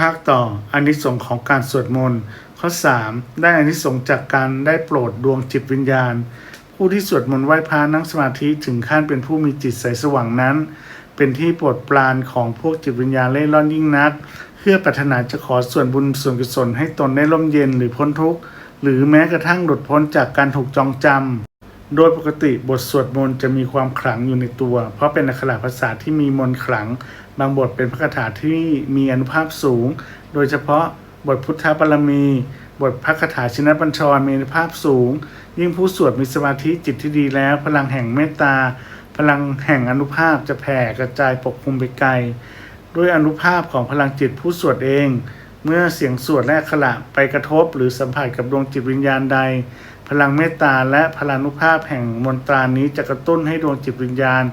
ภาคต่ออานิสงส์ของการสวดมนต์ข้อ 3 ได้อานิสงส์จากการได้โปรดดวงจิตวิญญาณ ผู้ที่สวดมนต์ไหว้พระนั่งสมาธิถึงขั้นเป็นผู้มีจิตใสสว่างนั้น เป็นที่โปรดปรานของพวกจิตวิญญาณเล่ร่อนยิ่งนัก เพื่อปรารถนาจะขอส่วนบุญส่วนกุศลให้ตนได้ร่มเย็นหรือพ้นทุกข์หรือแม้กระทั่งหลุดพ้นจากการถูกจองจำ โดยปกติบทสวดมนต์จะมีความขลังอยู่ในตัว เพราะเป็นอักขระภาษาที่มีมนต์ขลัง บางบทเป็นพระคาถาที่มีอนุภาพสูง โดยเฉพาะบทพุทธบารมี บทพระคาถาชินบัญชรมีอนุภาพสูง ยิ่งผู้สวดมีสมาธิจิตที่ดีแล้ว พลังแห่งเมตตา พลังแห่งอนุภาพจะแผ่กระจายปกคลุมไปไกล ด้วยอนุภาพของพลังจิตผู้สวดเอง เมื่อเสียงสวดและอักขระไปกระทบหรือสัมผัสกับดวงจิตวิญญาณใด พลังเมตตาและพลานุภาพแห่งมนตรานี้จะกระตุ้นให้ดวงจิตวิญญาณ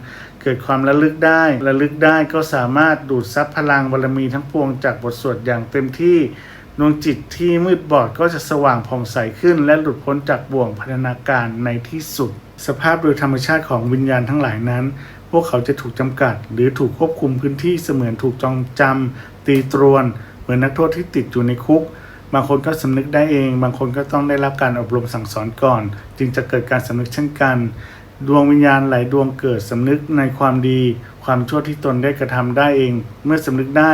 เกิดความระลึกได้ ระลึกได้ก็สามารถดูดซับพลังบารมีทั้งปวงจากบทสวดอย่างเต็มที่ดวงจิตที่มืดบอดก็จะสว่างผ่องใสขึ้น และหลุดพ้นจากบ่วงพัฒนาการในที่สุด สภาพโดยธรรมชาติของวิญญาณทั้งหลายนั้น พวกเขาจะถูกจำกัด หรือถูกควบคุมพื้นที่เสมือนถูกจองจำตีตรวน เหมือนนักโทษที่ติดอยู่ในคุก บางคนก็สำนึกได้เอง บางคนก็ต้องได้รับการอบรมสั่งสอนก่อน จึงจะเกิดการสำนึกเช่นกัน ดวงวิญญาณหลายดวงเกิดสำนึกในความดี ความชั่วที่ตนได้กระทำได้เอง เมื่อสำนึกได้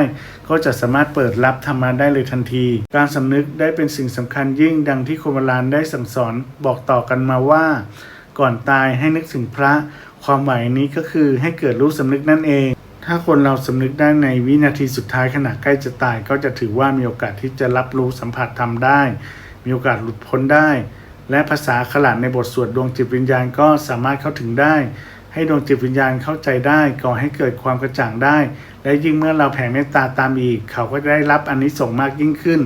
ก็จะสามารถเปิดรับธรรมะได้เลยทันที การสำนึกได้เป็นสิ่งสำคัญยิ่งดังที่โคมลานได้สั่งสอนบอกต่อกันมาว่า ก่อนตายให้นึกถึงพระ ความหมายนี้ก็คือให้เกิดรู้สำนึกนั่นเอง ถ้าคนเราสำนึกได้ในวินาทีสุดท้ายขณะใกล้จะตาย ก็จะถือว่ามีโอกาสที่จะรับรู้สัมผัสทำได้ มีโอกาสหลุดพ้นได้ และภาษาขลัดในบทสวดดวงจิตวิญญาณก็สามารถเข้าถึงได้ ให้ดวงจิตวิญญาณเข้าใจได้ก่อให้เกิดความกระจ่างได้ และยิ่งเมื่อเราแผ่เมตตาตามอีก เขาก็ได้รับอนนิสงส์มากยิ่งขึ้น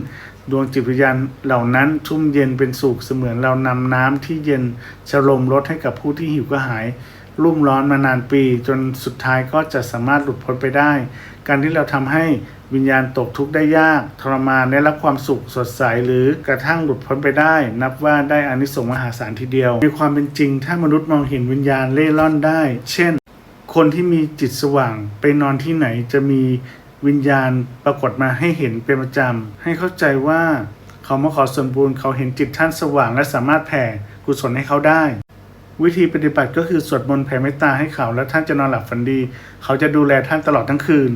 ดวงจิตวิญญาณเหล่านั้นชุ่มเย็นเป็นสุขเสมือนเรานำน้ำที่เย็นชโลมรสให้กับผู้ที่หิวกระหาย รุ่มร้อนมานานปี จนสุดท้ายก็จะสามารถหลุดพ้นไปได้ การที่เราทำให้วิญญาณตกทุกข์ได้ยาก ทรมานได้รับความสุขสดใสหรือกระทั่งหลุดพ้นไปได้ นับว่าได้อานิสงส์มหาศาลทีเดียว ในความเป็นจริง ถ้ามนุษย์มองเห็นวิญญาณเล่ร่อนได้ เช่น คนที่มีจิตสว่างไปนอนที่ไหนจะมีวิญญาณปรากฏมาให้เห็นเป็นประจำ ให้เข้าใจว่าเขามาขอส่วนบุญเขาเห็นจิตท่านสว่างและสามารถแผ่กุศลให้เขาได้ วิธีปฏิบัติก็คือสวดมนต์แผ่เมตตาให้เขา แล้วท่านจะนอนหลับฝันดี เขาจะดูแลท่านตลอดทั้งคืน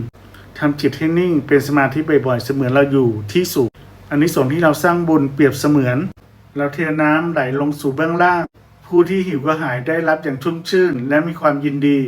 ทำจิตให้นิ่งเป็นสมาธิบ่อยๆเสมือนเราอยู่ที่สูงอันนี้ส่งส์ที่เราสร้างบุญเปรียบเสมือน เราเทน้ำไหลลงสู่เบื้องล่าง ผู้ที่หิวก็หายได้รับอย่างชุ่มชื่น และมีความยินดี